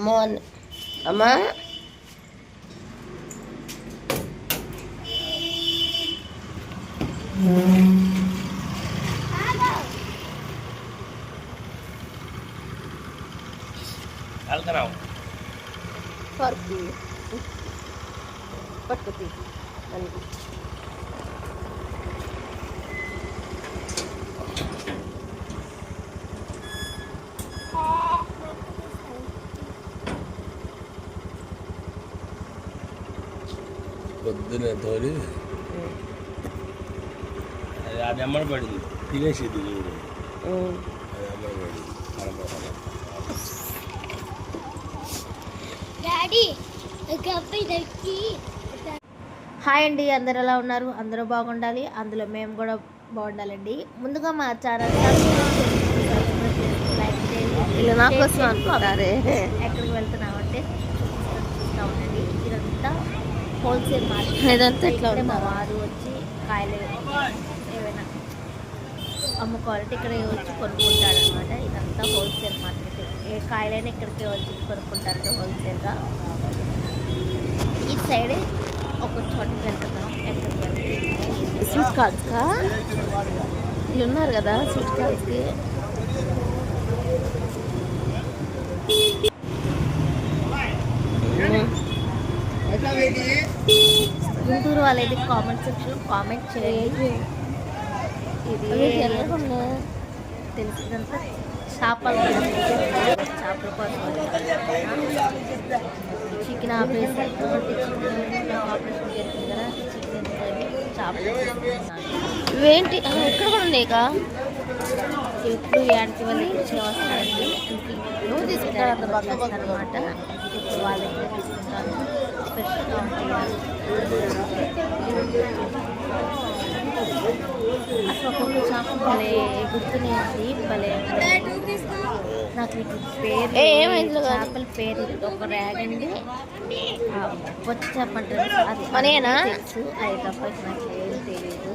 mon tama hmm. Alkanaw. Parki. Patkati. Ano? పొద్దునే తోలి అది అది అమ్మడి పడింది. తినేసేది చూడు అది అమ్మడి పడింది. డాడీ హాయ్ అండి అందరు ఎలా ఉన్నారు? అందరూ బాగుండాలి. అందులో మేము కూడా బాగుండాలండి. ముందుగా మా ఛానల్ ఎక్కడికి వెళ్తున్నామంటే చూస్తూ ఉండండి. ఇదంతా హోల్సేల్ మార్కెట్ ఇదంతా ఎట్లా మా వారు వచ్చి కాయలు ఏవైనా అమ్ముకోవాలంటే ఇక్కడ వచ్చి కొనుక్కుంటాడు అనమాట ఇదంతా హోల్సేల్ మార్కెట్. ఏ కాయలైనా ఇక్కడికి వచ్చి కొనుక్కుంటారు హోల్సేల్గా. ఈ సైడ్ ఒక చోటుకి వెళ్తున్నాం. ఎక్కడికి స్వీట్ కార్డ్స్కా వీళ్ళు ఉన్నారు కదా స్వీట్ కార్డ్స్కి గుంటూరు వాళ్ళది కామెంట్ సెక్షన్ కామెంట్ చేయండి. ఇది తెలిసిందంతా చేపల చేపల కోసం చికెన్ ఆపరేషన్ చికెన్ ఆపరేషన్ జరిగింది కదా చికెన్ చేపలు ఇవేంటి ఇక్కడ కూడా ఉన్నాయిగా ఎప్పుడు యాంటీ వాళ్ళు ఇక్కడ వస్తారండి నువ్వు తీసుకుంటారు అనమాట ఇప్పుడు వాళ్ళ దగ్గర తీసుకుంటాను ఫ్రెష్గా ఉంటాయి అసలు ఒక్కొక్క చేప భలే గుర్తున్నాయండి భలే నాకు వీటి పేరు చేపల పేరు ఒక ర్యాగండి పొచ్చి చేప అంటారు. అది మనేనా తెలుసు. అది తప్ప నాకు ఏం తెలియదు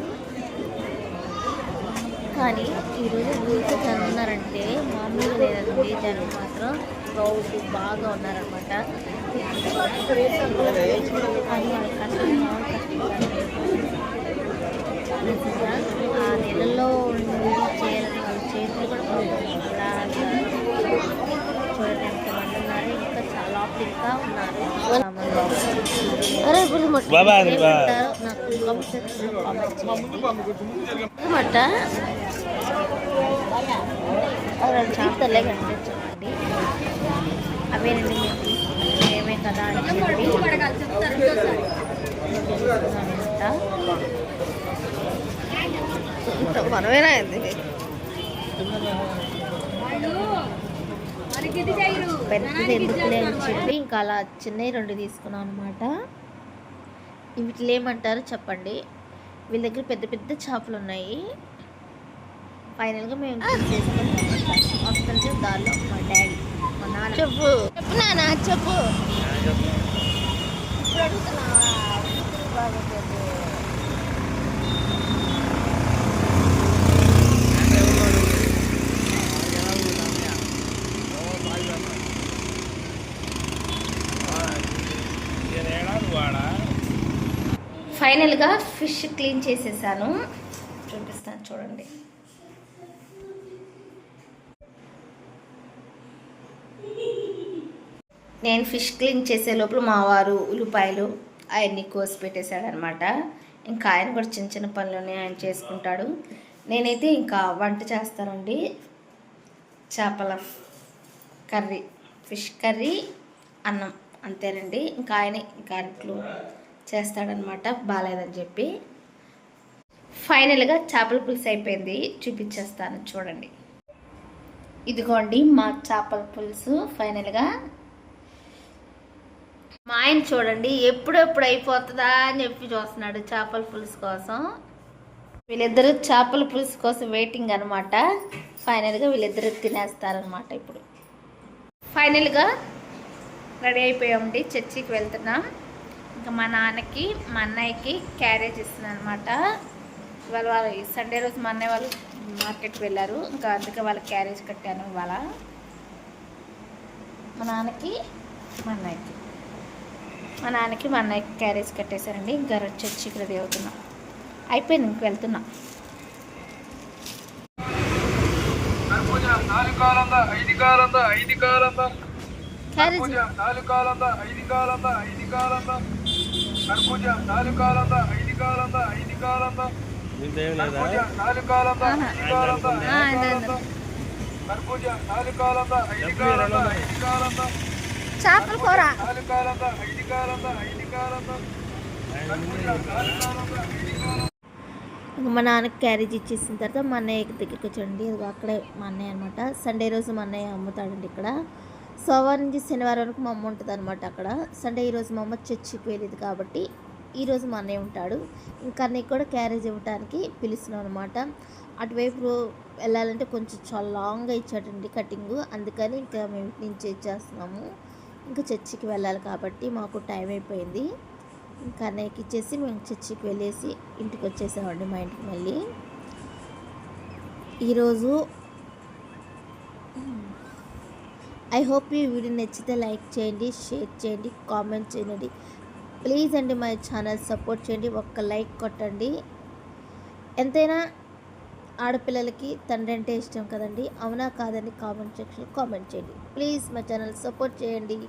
కానీ ఈరోజు ఊరిక జనం ఉన్నారంటే మామూలుగా లేదండి. జనం మాత్రం క్రౌడ్ బాగా ఉన్నారనమాట ఆ నెలలో చేయాలని వాళ్ళ చేతులు కూడా చూడండి ఎంతమంది ఉన్నారు. ఇంకా చాలా ఇంకా ఉన్నారు. అవి మంది. కనిపించండి అవేనండి మేమే కదా అని చెప్పి మనమేనా పెద్దది ఎందుకులే అని చెప్పి ఇంకా అలా చిన్నవి రెండు తీసుకున్నాం అనమాట వీటిలో ఏమంటారు చెప్పండి? వీళ్ళ దగ్గర పెద్ద పెద్ద చేపలు ఉన్నాయి. ఫైనల్గా మేము వస్తుంటే దారిలో మా డాడీ మా నాన్న. చెప్పు. చెప్పు నాన్న చెప్పు. ఇప్పుడు అడుగుతున్నా. వాడా ఫైనల్గా ఫిష్ క్లీన్ చేసేసాను. చూపిస్తాను చూడండి. నేను ఫిష్ క్లీన్ చేసే లోపల మా వారు ఉల్లిపాయలు అవన్నీ కోసి పెట్టేశాడు అనమాట ఇంకా ఆయన కూడా చిన్న చిన్న పనులని ఆయన చేసుకుంటాడు. నేనైతే ఇంకా వంట చేస్తానండి. చేపల కర్రీ ఫిష్ కర్రీ అన్నం అంతేనండి. ఇంకా ఆయన ఇంకా అంట్లు చేస్తాడనమాట బాగాలేదని చెప్పి. ఫైనల్గా చేపల పులుసు అయిపోయింది. చూపించేస్తాను. చూడండి. ఇదిగోండి మా చేపల పులుసు ఫైనల్గా. మా ఆయన చూడండి ఎప్పుడెప్పుడు అయిపోతుందా అని చెప్పి చూస్తున్నాడు చేపల పులుసు కోసం. వీళ్ళిద్దరూ చేపల పులుసు కోసం వెయిటింగ్ అనమాట. ఫైనల్గా వీళ్ళిద్దరూ తినేస్తారనమాట ఇప్పుడు. ఫైనల్గా రెడీ అయిపోయామండి. చర్చికి వెళ్తున్నాం. ఇంకా మా నాన్నకి మా అన్నయ్యకి క్యారేజ్ ఇస్తున్నాను అనమాట ఇవాళ వాళ్ళు సండే రోజు మా అన్నయ్య వాళ్ళు మార్కెట్కి వెళ్ళారు. ఇంకా అందుకే వాళ్ళకి క్యారేజ్ కట్టాను ఇవాళ. మా నాన్నకి మా అన్నయ్యకి. మా నాన్నకి మా అన్నయ్యకి క్యారేజ్ కట్టేశారండి. ఇంకా వచ్చి ఇక్కడ అవుతున్నాం. అయిపోయింది ఇంక వెళ్తున్నాం. ఐదు కాలందా? ఐదు కాలందా? ఐదు కాలందా? ಕರ್ಬೂಜ ನಾಲ್ಕು ಕಾಲಂದ ಐದು ಕಾಲಂದ ಐದು ಕಾಲಂದ ಕರ್ಬೂಜ ನಾಲ್ಕು ಕಾಲಂದ ಐದು ಕಾಲಂದ ಐದು ಕಾಲಂದ దీంట్లో ఏం లేదా ಕರ್ಬೂಜ ನಾಲ್ಕು ಕಾಲಂದ ಆಹಾ. ಐದು ಕಾಲಂದ ఆ, ಐದು ಇದೆ, ಕಾಲಂದ ಕರ್ಬೂಜ ನಾಲ್ಕು ಕಾಲಂದ ಐದು ಕಾಲಂದ ಐದು ಕಾಲಂದ చేపల కూర ನಾಲ್ಕು ಕಾಲಂದ ಐದು ಕಾಲಂದ ಐದು ಕಾಲಂದ ಕರ್ಬೂಜ ನಾಲ್ಕು ಕಾಲಂದ ಐದು ಕಾಲಂದ ఇంక మా నాన్నకి క్యారేజ్ ఇచ్చేసిన తర్వాత మా అన్నయ్య దగ్గరికి వచ్చాడండి ఇదిగో అక్కడే మా అన్నయ్య అనమాట సండే రోజు మా అన్నయ్య అమ్ముతాడండి ఇక్కడ సోమవారం నుంచి శనివారం వరకు మా అమ్మ ఉంటుంది అనమాట అక్కడ సండే ఈరోజు మా అమ్మ చర్చికి వెళ్ళేది కాబట్టి ఈరోజు మా అన్నయ్య ఉంటాడు. ఇంకా అన్నయ్య కూడా క్యారేజ్ ఇవ్వడానికి పిలుస్తున్నాం అనమాట అటువైపు వెళ్ళాలంటే కొంచెం చాలా లాంగ్గా ఇచ్చాడండి కటింగ్. అందుకని ఇంకా మేము ఇటు నుంచి చేస్తున్నాము. ఇంకా చర్చికి వెళ్ళాలి కాబట్టి మాకు టైం అయిపోయింది. ఇంకా అన్నయ్యకి ఇచ్చేసి మేము చర్చికి వెళ్ళేసి ఇంటికి వచ్చేసామండి మా ఇంటికి మళ్ళీ. ఈరోజు ఐ హోప్ ఈ వీడియో నచ్చితే లైక్ చేయండి షేర్ చేయండి కామెంట్ చేయండి. ప్లీజ్ అండి మా ఛానల్ సపోర్ట్ చేయండి ఒక్క లైక్ కొట్టండి. ఎంతైనా ఆడపిల్లలకి తండ్రి అంటే ఇష్టం కదండి. అవునా కాదని కామెంట్ సెక్షన్ కామెంట్ చేయండి. ప్లీజ్ మా ఛానల్ సపోర్ట్ చేయండి.